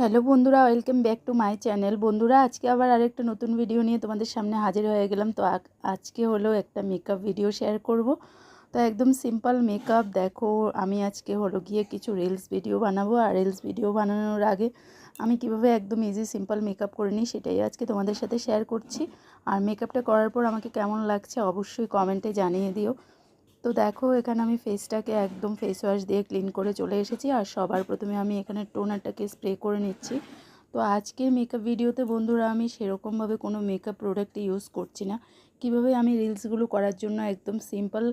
Hello বন্ধুরা, welcome back to my channel. বন্ধুরা, আজকে আবার আরেকটা নতুন ভিডিও নিয়ে তোমাদের সামনে হাজির হয়ে গেলাম। তো আজকে হলো একটা মেকআপ ভিডিও শেয়ার করব। তো একদম সিম্পল মেকআপ দেখো, আমি আজকে হলো গিয়ে কিছু রিলস ভিডিও বানাবো। আর রিলস ভিডিও বানানোর আগে আমি কীভাবে একদম ইজি সিম্পল মেকআপ করে নিই সেটাই আজকে তোমাদের সাথে শেয়ার করছি। আর মেকআপটা করার পর আমাকে কেমন লাগছে অবশ্যই কমেন্টে জানিয়ে দিও। তো দেখো, এখানে আমি ফেসটাকে একদম ফেস ওয়াশ দিয়ে ক্লিন করে চলে এসেছি। আর সবার প্রথমে আমি এখানে টোনারটাকে স্প্রে করে নিচ্ছি। তো আজকের মেকআপ ভিডিওতে বন্ধুরা, আমি সেরকমভাবে কোনো মেকআপ প্রোডাক্ট ইউজ করছি না। কীভাবে আমি রিলসগুলো করার জন্য একদম সিম্পল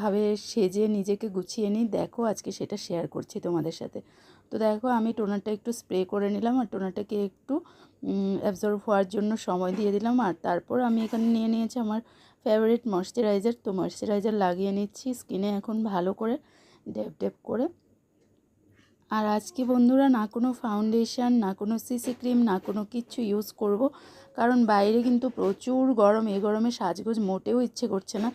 ভাবে সেজে নিজেকে গুছিয়ে নিই, দেখো আজকে সেটা শেয়ার করছি তোমাদের সাথে। তো দেখো, আমি টোনারটা একটু স্প্রে করে নিলাম আর টোনারটাকে একটু অ্যাবজর্ভ হওয়ার জন্য সময় দিয়ে দিলাম। আর তারপর আমি এখানে নিয়ে নিয়েছি আমার ফেভারিট ময়শ্চারাইজার তো ময়শ্চারাইজার লাগিয়ে নিচ্ছি স্কিনে এখন ভালো করে ডেপ ডেপ করে। আর আজকে বন্ধুরা না কোনো ফাউন্ডেশন না কোনো সিসি ক্রিম না কোনো কিচ্ছু ইউজ করব, কারণ বাইরে কিন্তু প্রচুর গরম, এই গরমে সাজগোজ মোটেও ইচ্ছে করছে না।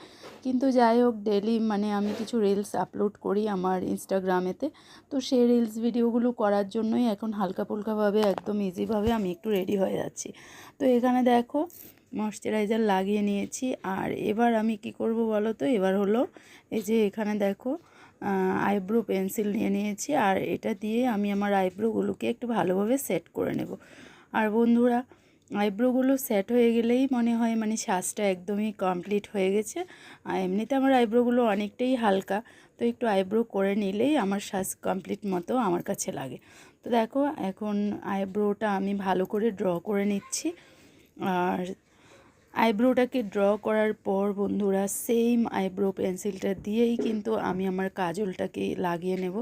কিন্তু যাই হোক ডেলি মানে আমি কিছু রিলস আপলোড করি আমার ইনস্টাগ্রামেতে তো সেই রিলস ভিডিওগুলো করার জন্যই এখন হালকা ফুলকাভাবে একদম ইজিভাবে আমি একটু রেডি হয়ে যাচ্ছি। তো এখানে দেখো ময়শ্চারাইজার লাগিয়ে নিয়েছি। আর এবার আমি কি করব বলো তো? এবার হলো এই যে এখানে দেখো আইব্রো পেন্সিল নিয়ে নিয়েছি। আর এটা দিয়ে আমি আমার আইব্রোগুলোকে একটু ভালোভাবে সেট করে নেব। আর বন্ধুরা, আইব্রোগুলো সেট হয়ে গেলেই মনে হয় মানে শ্বাসটা একদমই কমপ্লিট হয়ে গেছে। আর এমনিতে আমার আইব্রোগুলো অনেকটাই হালকা, তো একটু আইব্রো করে নিলেই আমার শ্বাস কমপ্লিট মতো আমার কাছে লাগে। তো দেখো, এখন আইব্রোটা আমি ভালো করে ড্র করে নিচ্ছি। আর আইব্রোটাকে ড্র করার পর বন্ধুরা সেম আইব্রো পেন্সিলটা দিয়েই কিন্তু আমি আমার কাজলটাকে লাগিয়ে নেব।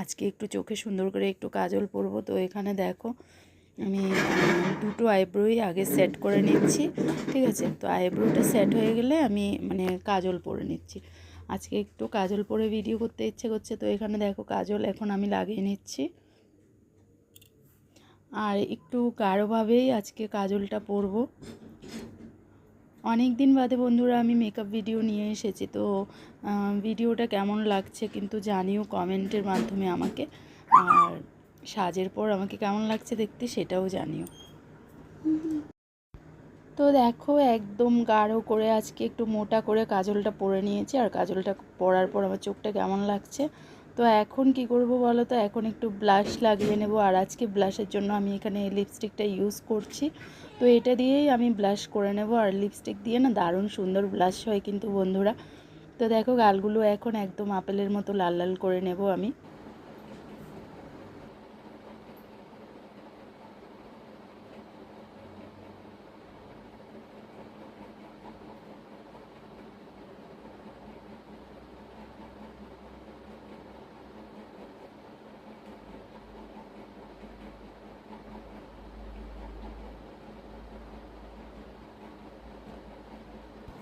আজকে একটু চোখে সুন্দর করে একটু কাজল পরব। তো এখানে দেখো, আমি দুটো আইব্রোই আগে সেট করে নিচ্ছি, ঠিক আছে? তো আইব্রোটা সেট হয়ে গেলে আমি মানে কাজল পরে নিচ্ছি। আজকে একটু কাজল পরে ভিডিও করতে ইচ্ছে করছে, তো এখানে দেখো কাজল এখন আমি লাগিয়ে নিচ্ছি। আর একটু গাঢ়ভাবেই আজকে কাজলটা পরবো। অনেক দিন বাদে বন্ধুরা আমি মেকআপ ভিডিও নিয়ে এসেছি, তো ভিডিওটা কেমন লাগছে কিন্তু জানিও কমেন্টের মাধ্যমে আমাকে। আর সাজের পর আমাকে কেমন লাগছে দেখতে সেটাও জানিও। তো দেখো একদম গাঢ় করে আজকে একটু মোটা করে কাজলটা পরে নিয়েছি, আর কাজলটা পরার পর আমার চোখটা কেমন লাগছে। তো এখন কি করব বলো তো? এখন একটু ব্লাশ লাগিয়ে নেব। আর আজকে ব্লাশের জন্য আমি এখানে লিপস্টিকটা ইউজ করছি। তো এটা দিয়েই আমি ব্লাশ করে নেব। আর লিপস্টিক দিয়ে না দারুণ সুন্দর ব্লাশ হয় কিন্তু বন্ধুরা। তো দেখো গালগুলো এখন একদম আপেলের মতো লাল লাল করে নেব আমি।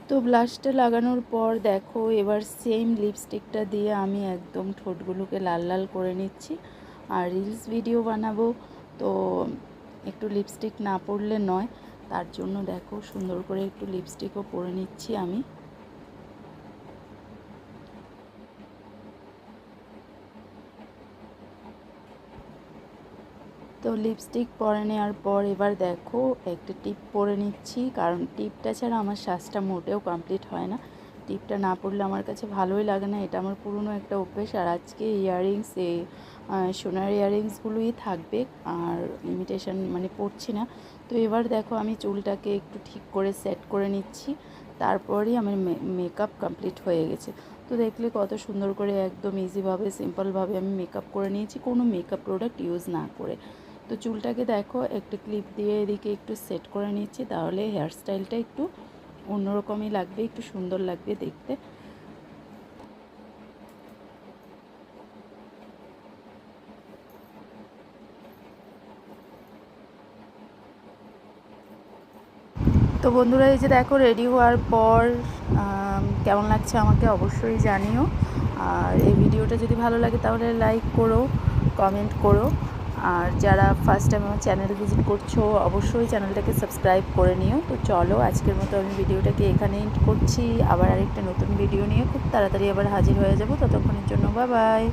তো ব্লাশটা লাগানোর পর দেখো, এবার সেম লিপস্টিকটা দিয়ে আমি একদম ঠোঁটগুলোকে লাল লাল করে নিচ্ছি। আর রিলস ভিডিও বানাবো, তো একটু লিপস্টিক না পড়লে নয়, তার জন্য দেখো সুন্দর করে একটু লিপস্টিকও পরে নিচ্ছি আমি। তো লিপস্টিক পরে নেওয়ার পর এবার দেখো, একটা টিপ পরে নিচ্ছি। কারণ টিপটা ছাড়া আমার শ্বাসটা মোটেও কমপ্লিট হয় না। টিপটা না পড়লে আমার কাছে ভালোই লাগে না। এটা আমার পুরনো একটা অভ্যেস। আর আজকে ইয়াররিংস এই সোনার ইয়াররিংসগুলোই থাকবে। আর ইমিটেশন মানে পড়ছি না। তো এবার দেখো, আমি চুলটাকে একটু ঠিক করে সেট করে নিচ্ছি। তারপরই আমার মেকআপ কমপ্লিট হয়ে গেছে। তো দেখলে কত সুন্দর করে একদম ইজিভাবে সিম্পলভাবে আমি মেকআপ করে নিয়েছি। কোনো মেকআপ প্রোডাক্ট ইউজ না করে। তো চুলটাকে দেখো, একটা ক্লিপ দিয়ে এদিকে একটু সেট করে নিচ্ছি, তাহলে হেয়ার স্টাইলটা একটু অন্যরকমই লাগবে, একটু সুন্দর লাগবে দেখতে। তো বন্ধুরা, এই যে দেখো রেডি হওয়ার পর কেমন লাগছে আমাকে অবশ্যই জানিও। আর এই ভিডিওটা যদি ভালো লাগে, তাহলে লাইক করো কমেন্ট করো। আর যারা ফার্স্ট টাইম আমার চ্যানেল ভিজিট করছ, অবশ্যই চ্যানেলটাকে সাবস্ক্রাইব করে নিও। তো চলো, আজকের মতো আমি ভিডিওটাকে এখানে এন্ড করছি। আবার আরেকটা নতুন ভিডিও নিয়ে খুব তাড়াতাড়ি আবার হাজির হয়ে যাব। ততক্ষণের জন্য বা বাই